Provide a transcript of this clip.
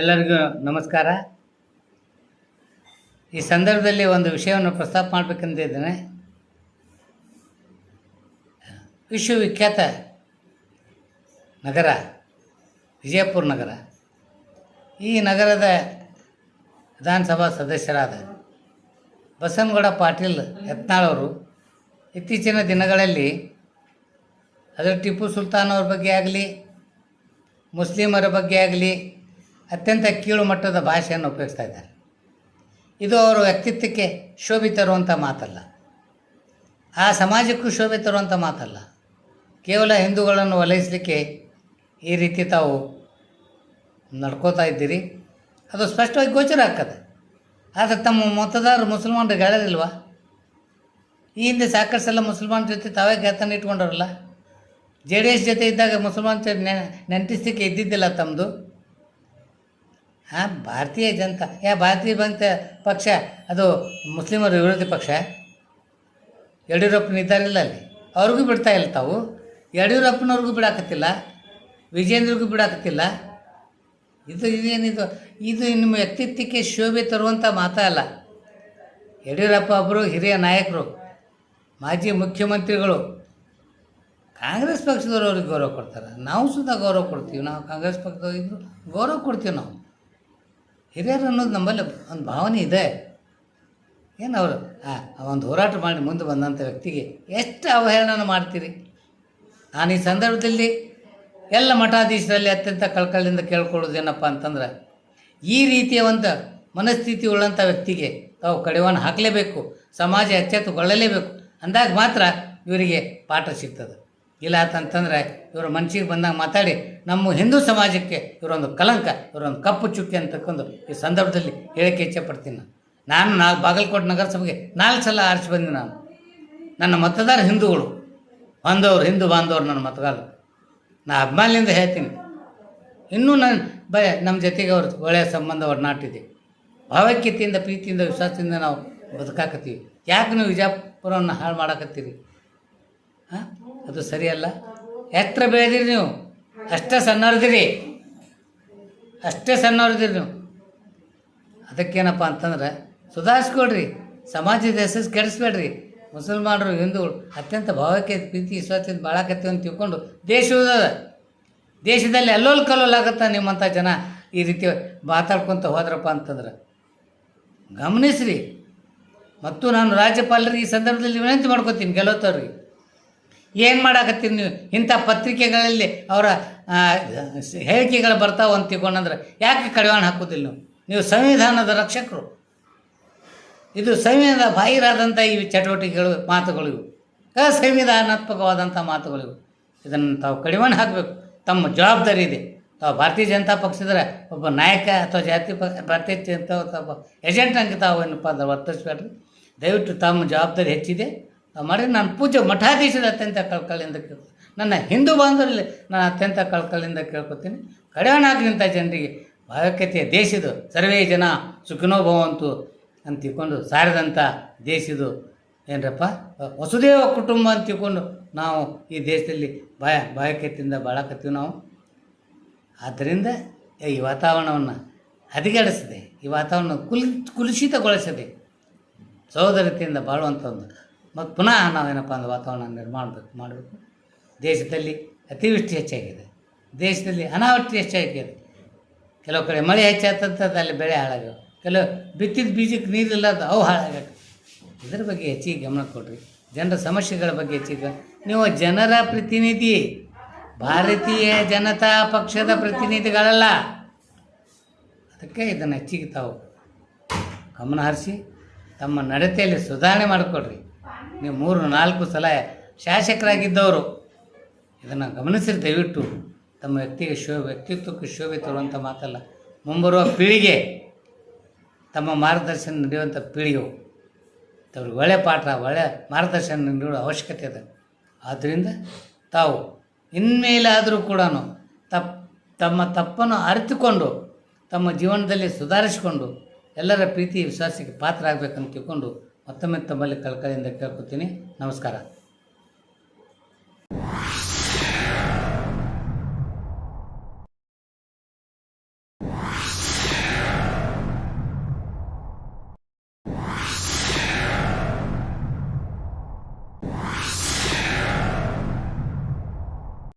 ಎಲ್ಲರಿಗೂ ನಮಸ್ಕಾರ. ಈ ಸಂದರ್ಭದಲ್ಲಿ ಒಂದು ವಿಷಯವನ್ನು ಪ್ರಸ್ತಾಪ ಮಾಡಬೇಕಂತಿದ್ದೇನೆ ವಿಶ್ವವಿಖ್ಯಾತ ನಗರ, ವಿಜಯಪುರ ನಗರ. ಈ ನಗರದ ವಿಧಾನಸಭಾ ಸದಸ್ಯರಾದ ಬಸನಗೌಡ ಪಾಟೀಲ್ ಯತ್ನಾಳವರು ಇತ್ತೀಚಿನ ದಿನಗಳಲ್ಲಿ ಅದರ ಟಿಪ್ಪು ಸುಲ್ತಾನ್ ಅವ್ರ ಬಗ್ಗೆ ಆಗಲಿ, ಮುಸ್ಲಿಮರ ಬಗ್ಗೆ ಆಗಲಿ ಅತ್ಯಂತ ಕೀಳು ಮಟ್ಟದ ಭಾಷೆಯನ್ನು ಉಪಯೋಗಿಸ್ತಾ ಇದ್ದಾರೆ. ಇದು ಅವರ ವ್ಯಕ್ತಿತ್ವಕ್ಕೆ ಶೋಭೆ ತರುವಂಥ ಮಾತಲ್ಲ. ಆ ಸಮಾಜಕ್ಕೂ ಶೋಭೆ ತರುವಂಥ ಮಾತಲ್ಲ. ಕೇವಲ ಹಿಂದೂಗಳನ್ನು ಒಲೈಸಲಿಕ್ಕೆ ಈ ರೀತಿ ತಾವು ನಡ್ಕೋತಾ ಇದ್ದೀರಿ. ಅದು ಸ್ಪಷ್ಟವಾಗಿ ಗೋಚರ ಆಗ್ತದೆ. ಆದರೆ ತಮ್ಮ ಮತದಾರರು ಮುಸಲ್ಮಾನರು ಹೇಳೋದಿಲ್ವಾ? ಈ ಹಿಂದೆ ಸಾಕಷ್ಟು ಸಲ ಮುಸಲ್ಮಾನ ಜೊತೆ ತಾವೇ ಗೆತನ ಇಟ್ಕೊಂಡವ್ರಲ್ಲ. ಜೆ ಡಿ ಎಸ್ ಜೊತೆ ಇದ್ದಾಗ ಮುಸಲ್ಮಾನ್ ಜೊತೆ ನೆಂಟಿಸ್ಲಿಕ್ಕೆ ಇದ್ದಿದ್ದಿಲ್ಲ ತಮ್ಮದು ಹಾಂ ಭಾರತೀಯ ಜನತಾ, ಯಾ ಭಾರತೀಯ ಬಂತ ಪಕ್ಷ, ಅದು ಮುಸ್ಲಿಮರ ವಿರೋಧಿ ಪಕ್ಷ? ಇದ್ದಾರಿಲ್ಲ ಅಲ್ಲಿ. ಅವ್ರಿಗೂ ಬಿಡ್ತಾ ಇಲ್ಲ ತಾವು. ಯಡಿಯೂರಪ್ಪನವ್ರಿಗೂ ಬಿಡಾಕತ್ತಿಲ್ಲ. ವಿಜೇಂದ್ರಿಗೂ ಬಿಡಾಕತ್ತಿಲ್ಲ. ಇದು ಇದೇನಿದು ಇದು ನಿಮ್ಮ ವ್ಯಕ್ತಿತ್ವಕ್ಕೆ ಶೋಭೆ ತರುವಂಥ ಮಾತಾ ಅಲ್ಲ. ಯಡಿಯೂರಪ್ಪ ಒಬ್ಬರು ಹಿರಿಯ ನಾಯಕರು, ಮಾಜಿ ಮುಖ್ಯಮಂತ್ರಿಗಳು. ಕಾಂಗ್ರೆಸ್ ಪಕ್ಷದವ್ರು ಅವ್ರಿಗೆ ಗೌರವ ಕೊಡ್ತಾರೆ. ನಾವು ಸುಧಾ ಗೌರವ ಕೊಡ್ತೀವಿ. ನಾವು ಕಾಂಗ್ರೆಸ್ ಪಕ್ಷದವ್ರು ಇದ್ದರು ಗೌರವ ಕೊಡ್ತೀವಿ ನಾವು. ಹಿರಿಯರು ಅನ್ನೋದು ನಮ್ಮಲ್ಲಿ ಒಂದು ಭಾವನೆ ಇದೆ. ಏನು ಅವರು? ಆ ಒಂದು ಹೋರಾಟ ಮಾಡಿ ಮುಂದೆ ಬಂದಂಥ ವ್ಯಕ್ತಿಗೆ ಎಷ್ಟು ಅವಹೇಳನ ಮಾಡ್ತೀರಿ? ನಾನು ಈ ಸಂದರ್ಭದಲ್ಲಿ ಎಲ್ಲ ಮಠಾಧೀಶರಲ್ಲಿ ಅತ್ಯಂತ ಕಳ್ಕಳಿಂದ ಕೇಳ್ಕೊಳ್ಳೋದೇನಪ್ಪ ಅಂತಂದ್ರೆ, ಈ ರೀತಿಯ ಒಂದು ಮನಸ್ಥಿತಿ ಉಳ್ಳಂಥ ವ್ಯಕ್ತಿಗೆ ತಾವು ಕಡಿವಾಣ ಹಾಕಲೇಬೇಕು, ಸಮಾಜ ಎಚ್ಚೆತ್ತುಕೊಳ್ಳಲೇಬೇಕು. ಅಂದಾಗ ಮಾತ್ರ ಇವರಿಗೆ ಪಾಠ ಸಿಗ್ತದೆ. ಇಲ್ಲ ಅಂತಂದರೆ ಇವರು ಮನ್ಸಿಗೆ ಬಂದಾಗ ಮಾತಾಡಿ, ನಮ್ಮ ಹಿಂದೂ ಸಮಾಜಕ್ಕೆ ಇವರೊಂದು ಕಲಂಕ, ಇವರೊಂದು ಕಪ್ಪು ಚುಕ್ಕಿ ಅಂತಕ್ಕಂದು ಈ ಸಂದರ್ಭದಲ್ಲಿ ಹೇಳಕ್ಕೆ ಇಚ್ಛೆ ಪಡ್ತೀನಿ ನಾನು. ನಾನು ನಾಲ್ಕು ಬಾಗಲಕೋಟೆ ನಗರಸಭೆಗೆ ನಾಲ್ಕು ಸಲ ಆರಿಸಿ ಬಂದೆ ನಾನು. ನನ್ನ ಮತದಾರ ಹಿಂದೂಗಳು, ಬಾಂಧವ್ರು, ಹಿಂದೂ ಬಾಂಧವರು ನನ್ನ ಮತಗಾರರು. ನಾ ಅಭಿಮಾನಿಯಿಂದ ಹೇಳ್ತೀನಿ. ಇನ್ನೂ ನನ್ನ ಬ, ನಮ್ಮ ಜೊತೆಗೆ ಅವ್ರ ಒಳ್ಳೆಯ ಸಂಬಂಧ ಒಡನಾಟಿದೆ ಭಾವೈಕ್ಯತೆಯಿಂದ, ಪ್ರೀತಿಯಿಂದ, ವಿಶ್ವಾಸದಿಂದ ನಾವು ಬದುಕಾಕತ್ತೀವಿ. ಯಾಕೆ ನೀವು ವಿಜಾಪುರವನ್ನು ಹಾಳು ಮಾಡಾಕತ್ತೀರಿ? ಅದು ಸರಿಯಲ್ಲ. ಎತ್ತರ ಬೆಳೆದಿರಿ ನೀವು. ಅಷ್ಟೇ ಸಣ್ಣವ್ರದಿರಿ ಅಷ್ಟೇ ಸಣ್ಣವ್ರದಿರಿ ನೀವು. ಅದಕ್ಕೇನಪ್ಪ ಅಂತಂದ್ರೆ ಸುಧಾರಿಸ್ಕೊಡ್ರಿ ಸಮಾಜದ ಹೆಸರು ಕೆಡಿಸ್ಬೇಡ್ರಿ. ಮುಸಲ್ಮಾನರು, ಹಿಂದೂಗಳು ಅತ್ಯಂತ ಭಾವಕ್ಕೆ ಪ್ರೀತಿ, ವಿಶ್ವಾಸದಿಂದ ಕತ್ತೆ ಅಂತ ತಿಳ್ಕೊಂಡು ದೇಶ ಉಳ್ದದ. ದೇಶದಲ್ಲಿ ಅಲ್ಲೋಲ್ ಕಲ್ಲೋಲ್ ಆಗತ್ತ ನಿಮ್ಮಂಥ ಜನ ಈ ರೀತಿ ಮಾತಾಡ್ಕೊತ ಹೋದ್ರಪ್ಪ ಅಂತಂದ್ರೆ. ಗಮನಿಸ್ರಿ. ಮತ್ತು ನಾನು ರಾಜ್ಯಪಾಲರಿಗೆ ಈ ಸಂದರ್ಭದಲ್ಲಿ ವಿನಂತಿ ಮಾಡ್ಕೊತೀನಿ ಗೆಲ್ಲೋತವ್ರಿಗೆ ಏನು ಮಾಡಾಕತ್ತೀರಿ ನೀವು? ಇಂಥ ಪತ್ರಿಕೆಗಳಲ್ಲಿ ಅವರ ಹೇಳಿಕೆಗಳು ಬರ್ತಾವೆ ಅಂತ ತಿಳ್ಕೊಂಡಂದ್ರೆ ಯಾಕೆ ಕಡಿವಾಣ ಹಾಕೋದಿಲ್ಲ ನೀವು? ಸಂವಿಧಾನದ ರಕ್ಷಕರು. ಇದು ಸಂವಿಧಾನದ ಬಾಹಿರಾದಂಥ ಈ ಚಟುವಟಿಕೆಗಳು, ಮಾತುಗಳಿವು. ಸಂವಿಧಾನಾತ್ಮಕವಾದಂಥ ಮಾತುಗಳಿವು. ಇದನ್ನು ತಾವು ಕಡಿವಾಣ ಹಾಕಬೇಕು. ತಮ್ಮ ಜವಾಬ್ದಾರಿ ಇದೆ. ತಾವು ಭಾರತೀಯ ಜನತಾ ಪಕ್ಷದ ಒಬ್ಬ ನಾಯಕ ಅಥವಾ ಜಾತಿ ಪ ಭಾರತೀಯ ಜನತಾ ಒಬ್ಬ ಏಜೆಂಟ್ ತಾವು ಏನಪ್ಪ ಅಂದ್ರೆ ವರ್ತಿಸ್ಬೇಡ್ರಿ. ದಯವಿಟ್ಟು ತಮ್ಮ ಜವಾಬ್ದಾರಿ ಹೆಚ್ಚಿದೆ. ತಾವು ಮಾಡಿ ನಾನು ಪೂಜೆ ಮಠಾಧೀಶದ ಅತ್ಯಂತ ಕಳ್ಕಳಿಂದ ಕೇಳ್ತೀನಿ ನನ್ನ ಹಿಂದೂ ಬಾಂಧವರಲ್ಲಿ ನಾನು ಅತ್ಯಂತ ಕಳ್ಕಳಿಂದ ಕೇಳ್ಕೊತೀನಿ. ಹಾಕಿದಂಥ ಜನರಿಗೆ. ಭಾವೈಕ್ಯತೆಯ ದೇಶದು, ಸರ್ವೇ ಜನ ಸುಖಿನೋ ಭವಂತು ಅಂತ ತಿಳ್ಕೊಂಡು ಸಾರಿದಂಥ ದೇಶದು ಏನರಪ್ಪ? ವಸುದೇವ ಕುಟುಂಬ ಅಂತ ತಿಳ್ಕೊಂಡು ನಾವು ಈ ದೇಶದಲ್ಲಿ ಭಯ ಭಾವೈಕ್ಯತೆಯಿಂದ ಬಾಳಕತ್ತೀವಿ ನಾವು. ಆದ್ದರಿಂದ ಈ ವಾತಾವರಣವನ್ನು ಹದಗೆಡಿಸಿದೆ, ಈ ವಾತಾವರಣ ಕುಲ್, ಕುಲುಷಿತಗೊಳಿಸದೆ, ಸಹೋದರತೆಯಿಂದ ಬಾಳುವಂಥ ಒಂದು ಮತ್ತು ಪುನಃ ನಾವೇನಪ್ಪ ಅಂದ್ರೆ ವಾತಾವರಣ ನಿರ್ಮಾಣ ಬೇಕು ಮಾಡಬೇಕು. ದೇಶದಲ್ಲಿ ಅತಿವೃಷ್ಟಿ ಹೆಚ್ಚಾಗಿದೆ. ದೇಶದಲ್ಲಿ ಅನಾವೃಷ್ಟಿ ಹೆಚ್ಚಾಗಿದೆ. ಕೆಲವು ಕಡೆ ಮಳೆ ಹೆಚ್ಚಾಗ್ತಂಥದ್ದು ಅಲ್ಲಿ ಬೆಳೆ ಹಾಳಾಗ್ಯಾವ. ಕೆಲವು ಬಿತ್ತಿದ ಬೀಜಕ್ಕೆ ನೀರಿಲ್ಲ ಅದು ಅವು ಹಾಳಾಗಕ್ಕೆ ಇದರ ಬಗ್ಗೆ ಹೆಚ್ಚಿಗೆ ಗಮನ ಕೊಡ್ರಿ. ಜನರ ಸಮಸ್ಯೆಗಳ ಬಗ್ಗೆ ಹೆಚ್ಚಿಗೆ ನೀವು ಜನರ ಪ್ರತಿನಿಧಿ. ಭಾರತೀಯ ಜನತಾ ಪಕ್ಷದ ಪ್ರತಿನಿಧಿಗಳಲ್ಲ. ಅದಕ್ಕೆ ಇದನ್ನು ಹೆಚ್ಚಿಗೆ ತಾವು ಗಮನ ಹರಿಸಿ ತಮ್ಮ ನಡತೆಯಲ್ಲಿ ಸುಧಾರಣೆ ಮಾಡಿಕೊಡ್ರಿ. ನೀವು ಮೂರು, ನಾಲ್ಕು ಸಲ ಶಾಸಕರಾಗಿದ್ದವರು, ಇದನ್ನು ಗಮನಿಸಿರಿ ದಯವಿಟ್ಟು. ತಮ್ಮ ವ್ಯಕ್ತಿಗೆ ಶೋ, ವ್ಯಕ್ತಿತ್ವಕ್ಕೆ ಶೋಭೆ ತರುವಂಥ ಮಾತಲ್ಲ. ಮುಂಬರುವ ಪೀಳಿಗೆ, ತಮ್ಮ ಮಾರ್ಗದರ್ಶನ ನಡೆಯುವಂಥ ಪೀಳಿಗೆವು ಅವ್ರಿಗೆ ಒಳ್ಳೆಯ ಪಾಠ ಒಳ್ಳೆಯ ಮಾರ್ಗದರ್ಶನ ನೀಡುವ ಅವಶ್ಯಕತೆ ಇದೆ. ಆದ್ದರಿಂದ ತಾವು ಇನ್ಮೇಲಾದರೂ ಕೂಡ ತಪ್, ತಮ್ಮ ತಪ್ಪನ್ನು ಅರಿತುಕೊಂಡು, ತಮ್ಮ ಜೀವನದಲ್ಲಿ ಸುಧಾರಿಸಿಕೊಂಡು, ಎಲ್ಲರ ಪ್ರೀತಿ, ವಿಶ್ವಾಸಕ್ಕೆ ಪಾತ್ರ ಆಗಬೇಕಂತ ತಿಳ್ಕೊಂಡು ಮತ್ತೊಮ್ಮೆ ತಮ್ಮಲ್ಲಿ ಕಲ್ಕದಿಂದ ಕೇಳ್ಕೊತೀನಿ. ನಮಸ್ಕಾರ.